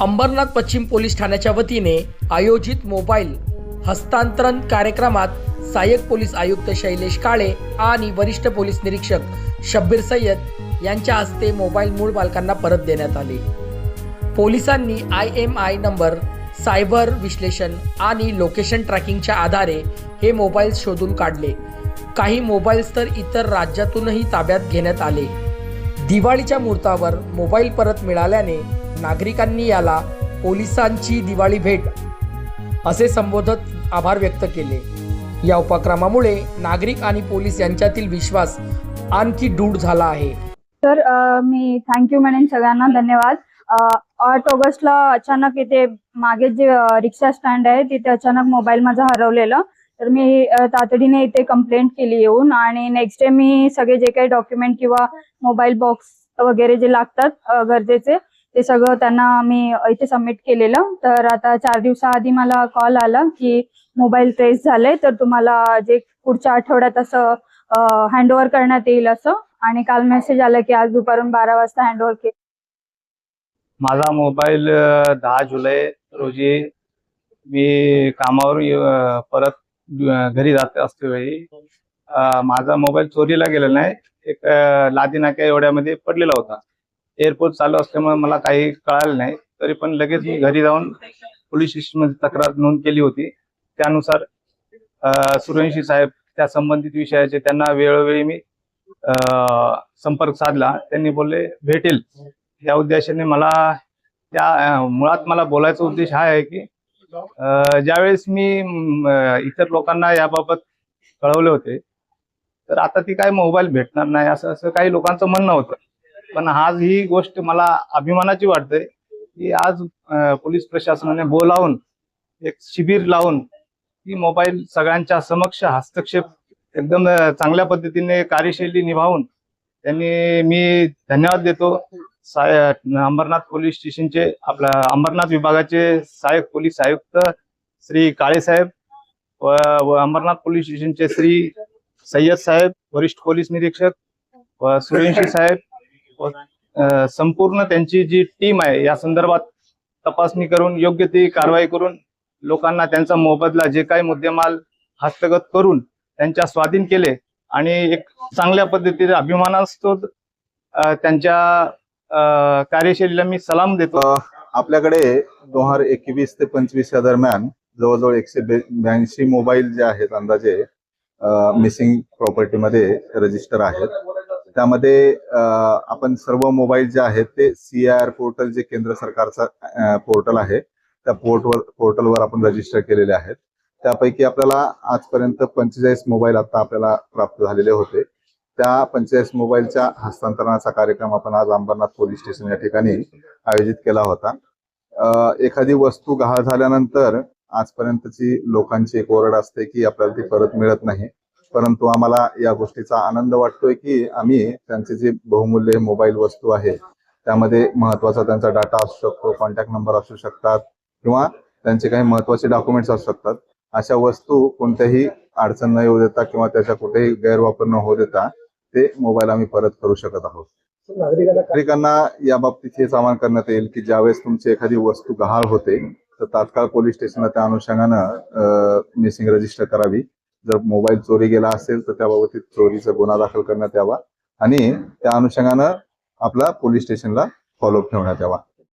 अंबरनाथ पश्चिम पोलीस ठाण्याच्या वतीने आयोजित मोबाईल हस्तांतरण कार्यक्रमात सहाय्यक पोलीस आयुक्त शैलेश काळे आणि वरिष्ठ पोलीस निरीक्षक शब्बीर सय्यद यांच्या हस्ते मोबाईल मूळ मालकांना परत देण्यात आले. पोलिसांनी I M I number cyber विश्लेषण आणि लोकेशन ट्रॅकिंगच्या आधारे हे मोबाईल शोधून काढले. काही मोबाईल्स तर इतर राज्यातूनही ताब्यात घेण्यात आले. दिवाळीच्या मुहूर्तावर मोबाईल परत मिळाल्याने नागरिकांनी याला पोलिसांची दिवाळी भेट असे संबोधत आभार व्यक्त केले. या उपक्रमामुळे नागरिक आणि पोलीस यांच्यातील विश्वास आणखी दृढ झाला आहे. तर मी थँक्यू म्हणेन सगळ्यांना धन्यवाद. आठ ऑगस्टला अचानक इथे मागे जे रिक्षा स्टँड आहे तिथे अचानक मोबाईल माझा हरवलेला. तर मी तातडीने इथे कंप्लेंट केली येऊन आणि नेक्स्ट डे मी सगळे जे काही डॉक्युमेंट किंवा मोबाईल बॉक्स वगैरे जे लागतात गरजेचे ते सगळं त्यांना मी इथे सबमिट केलेलं. तर आता चार दिवसाआधी मला कॉल आला की मोबाईल ट्रेस झाले तर तुम्हाला जे पुढच्या आठवड्यात असं हँडओव्हर करण्यात येईल असं. आणि काल मेसेज आला की आज दुपारून बारा वाजता हँडओव्हर के माझा मोबाईल दहा जुलै रोजी मी कामावर परत घरी जात असते वेळी. माझा मोबाईल चोरीला गेलेला नाही एक लादी नाक्या एवढ्यामध्ये पडलेला होता. एअरपोर्ट चालू असल्यामुळे मला काही कळालं नाही. तरी पण लगेच मी घरी जाऊन पोलीस स्टेशनमध्ये तक्रार नोंद केली होती. त्यानुसार अ, सूर्यवंशी साहेब त्या संबंधित विषयाचे त्यांना वेळोवेळी मी अ, संपर्क साधला. त्यांनी बोलले भेटेल. या उद्देशाने मला त्या मुळात मला बोलायचा उद्देश हा आहे की ज्यावेळेस मी इतर लोकांना याबाबत कळवले होते तर आता ती काय मोबाईल भेटणार नाही असं असं काही लोकांचं म्हणणं होतं. पण आज ही गोष्ट मला अभिमानाची वाटते की आज पोलीस प्रशासनाने बोलावून एक शिबिर लावून ही मोबाईल सगळ्यांच्या समक्ष हस्तक्षेप एकदम चांगल्या पद्धतीने कार्यशैली निभावून त्यांनी मी धन्यवाद देतो. अंबरनाथ पोलीस स्टेशनचे आपल्या अंबरनाथ विभागाचे सहाय्यक पोलीस आयुक्त श्री काळे साहेब व अंबरनाथ पोलीस स्टेशनचे श्री सय्यद साहेब वरिष्ठ पोलीस निरीक्षक व सुरेंशी साहेब संपूर्ण त्यांची जी टीम आहे या संदर्भात तपासणी करून योग्य ती कारवाई करून लोकांना त्यांचा मोबदला जे काही मुद्देमाल हस्तगत करून त्यांच्या स्वाधीन केले आणि एक चांगल्या पद्धतीने अभिमानास्पद त्यांच्या कार्यशैलीला मी सलाम देतो. आपल्याकडे दोन हजार एकवीस ते पंचवीस या दरम्यान जवळजवळ एकशे ब्याऐंशी मोबाईल जे आहेत अंदाजे मिसिंग प्रॉपर्टीमध्ये रजिस्टर आहेत. त्यामध्ये आपण सर्व मोबाईल जे आहेत ते सी आर पोर्टल जे केंद्र सरकारचा पोर्टल आहे त्या पोर्टवर पोर्टलवर आपण रजिस्टर केलेले आहेत. त्यापैकी आपल्याला आजपर्यंत पंचेचाळीस मोबाईल आता आपल्याला प्राप्त झालेले होते. त्या पंचेचाळीस मोबाईलच्या हस्तांतरणाचा कार्यक्रम आपण आज अंबरनाथ पोलीस स्टेशन या ठिकाणी आयोजित केला होता. एखादी वस्तू गहाळ झाल्यानंतर आजपर्यंतची लोकांची एक ओरड असते की आपल्याला ती परत मिळत नाही. परंतु आम्हाला या गोष्टीचा आनंद वाटतोय की आम्ही त्यांचे जे बहुमूल्य मोबाईल वस्तू आहे त्यामध्ये महत्त्वाचा त्यांचा डाटा असू शकतो कॉन्टॅक्ट नंबर असू शकतात किंवा त्यांचे काही महत्त्वाचे डॉक्युमेंट्स असू शकतात. अशा वस्तू कोणत्याही अडचण न येऊ देता किंवा त्याचा कुठेही गैरवापर न होऊ देता ते मोबाईल आम्ही परत करू शकत आहोत. नागरिकांना या बाबतीत हेच आवाहन करण्यात येईल की ज्यावेळेस तुमची एखादी वस्तू गहाळ होते तर तात्काळ पोलीस स्टेशनला त्या अनुषंगानं मिसिंग रजिस्टर करावी. जर मोबाईल चोरी गेला असेल तर त्या बाबतीत चोरीचा गुन्हा दाखल करण्यात यावा आणि त्या अनुषंगानं आपला पोलीस स्टेशनला फॉलोअप ठेवण्यात यावा.